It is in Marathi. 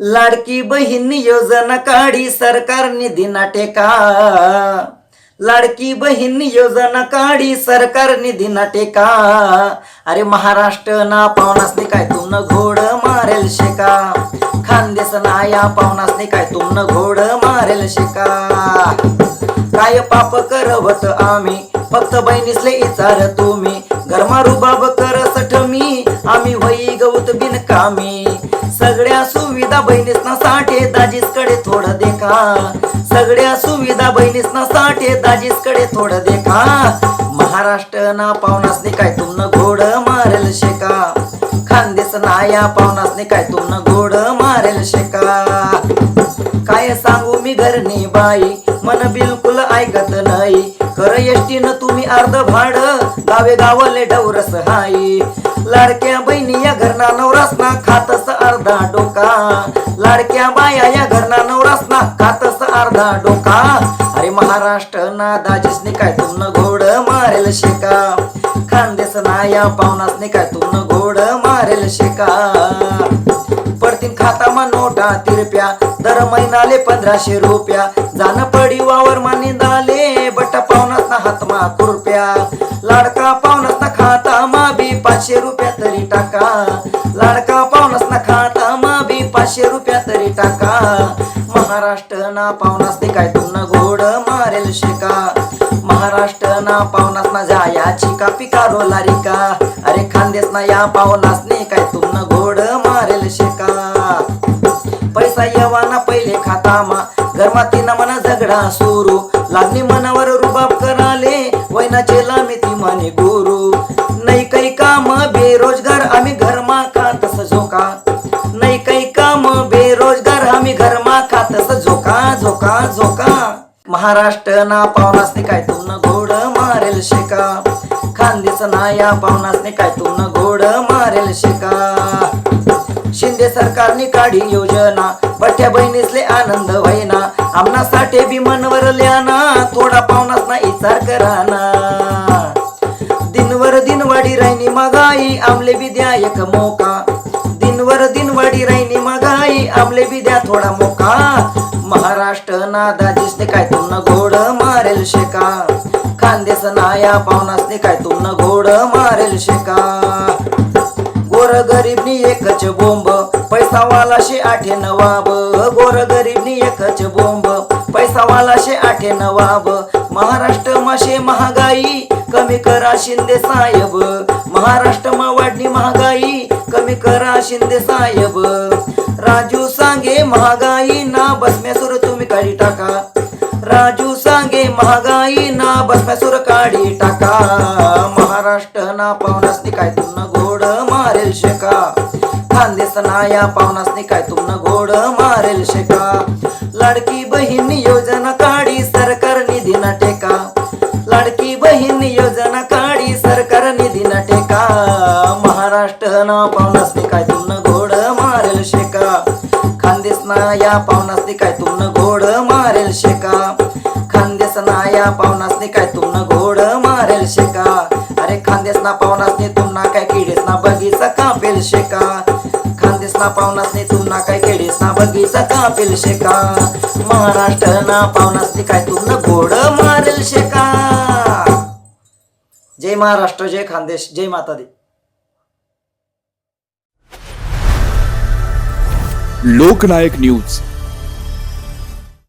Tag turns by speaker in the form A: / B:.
A: लाडकी बहीण योजना काढी सरकार निधीना टेका लाडकी बहीण योजना काढी सरकार निधीना टेका अरे महाराष्ट्र ना पावनासने काय तुमनं घोड मारेल शेका. खानदेश ना या पावनासने काय तुमनं घोड मारेल शेका. काय पाप करवत आम्ही? फक्त बहिणीसले इचार तुम्ही. गरमा रुबाब कर सठ मी आम्ही वही गौत बिनकामी सगळ्या सुविधा बहिणीसना साठे दाजीसकडे थोडं देखा. सगळ्या सुविधा बहिणीसना साठे दाजीसकडे थोडं देखा. महाराष्ट्र ना पावनासने काय तुमनं घोड मारेल शेका. खानदेस ना या पावनासने काय तुमनं घोड मारेल शेका. काय सांगू मी घरनी बाई मन बिलकुल ऐकत नाही. कर यष्टीनं अर्ध भाड गावे गावले डवरस हाई. लाडक्या बहिणी या घरना नवरासना खातस अर्धा डोका. लाडक्या बाया या घरना नवरासना खातस अर्धा डोका. अरे महाराष्ट्र ना दाजीसने काय तुमनं घोड मारेल शेका. खानदेस ना या पाहुणासने काय तुमनं घोड मारेल शेका. पडतीन खाता नोटा तिरप्या दर महिनाले पंधराशे रुपया. जान पडी वावर माने दाले बट्टा पावनात ना हातमा कुरप्या लाडका पावनात ना खाता मा बी पाचशे रुपया तरी टाका. लाडका पावनास ना खाता मा बी पाचशे रुपया तरी टाका. महाराष्ट्र ना पावनास ते काय तुमनं घोड मारेल शेका. महाराष्ट्र ना पावनास ना जाया पिका पिकारो रिका अरे खानदेस ना या पावनास ने काय तुमनं घोड मारेल शेका. पैसा पहिले खातामा. गरमाती ना मना झगडा सुरू. लागणी मनावर रुबाब कराले वैनाचे लामी ती म्हणे गुरु. नाही काही काम बेरोजगार आम्ही घरमा खातस झोका. नाही काही काम बेरोजगार आम्ही घरमा खातस झोका झोका झोका. महाराष्ट्र ना पावनासने काय तुमनं घोड मारेल शेका. खानदेश ना या पावनासने काय तुमनं घोड मारेल शेका. शिंदे सरकारने काढी योजना. बठ्या बहिणीसले आनंद व्हायना. आमना साठे बी मनवर ल्याना. थोडा पावनास ना इचार कराना. दिनवर दिनवाडी राहिनी मगाई आमले बी द्या एक मोका. दिनवर दिनवाडी राहिनी मगाई आमले बी द्या थोडा मोका. महाराष्ट्र ना दाजीसने काय तुमनं घोड मारेल शेका. खानदेस ना या काय तुमनं घोड मारेल शेका. गोर गरीबनी एकच बोंब. पैसा वाला शे आठे नवाब. गोर गरीबनी एकच बोंब. पैसा वाला शे आठे नवाब. महाराष्ट्र माशे महागाई कमी करा शिंदे साहेब. महाराष्ट्र मा वाढली महागाई कमी करा शिंदे साहेब. राजू सांगे महागाई ना बसम्यासुर तुम्ही काढी टाका. राजू सांगे महागाई ना बसम्यासुर काढी टाका. महाराष्ट्र ना पाहुणा पावनासनी काय तुमनं घोड मारेल शेका? खानदेश या पावनास काय तुमनं घोड मारेल शेका? लाडकी बहीण योजना काढी सरकार निधी ना टेका. लाडकी बहीण योजना काढी सरकार निधी ना टेका. महाराष्ट्र ना पावनास काय तुमनं घोड मारेल शेका? खानदेसना या पावनास काय तुमनं घोड मारेल शेका? खानदेसना या पावनास काय तुमना काय किडीस ना बगीचा कापेल शेका खानदेश ना तुमना काय केडीसना बगीचा कापेल शेका महाराष्ट्र ना पावनासनी काय तुमनं घोड मारेल शेका? जय महाराष्ट्र जय खानदेश जय माता दी.
B: लोकनायक न्यूज.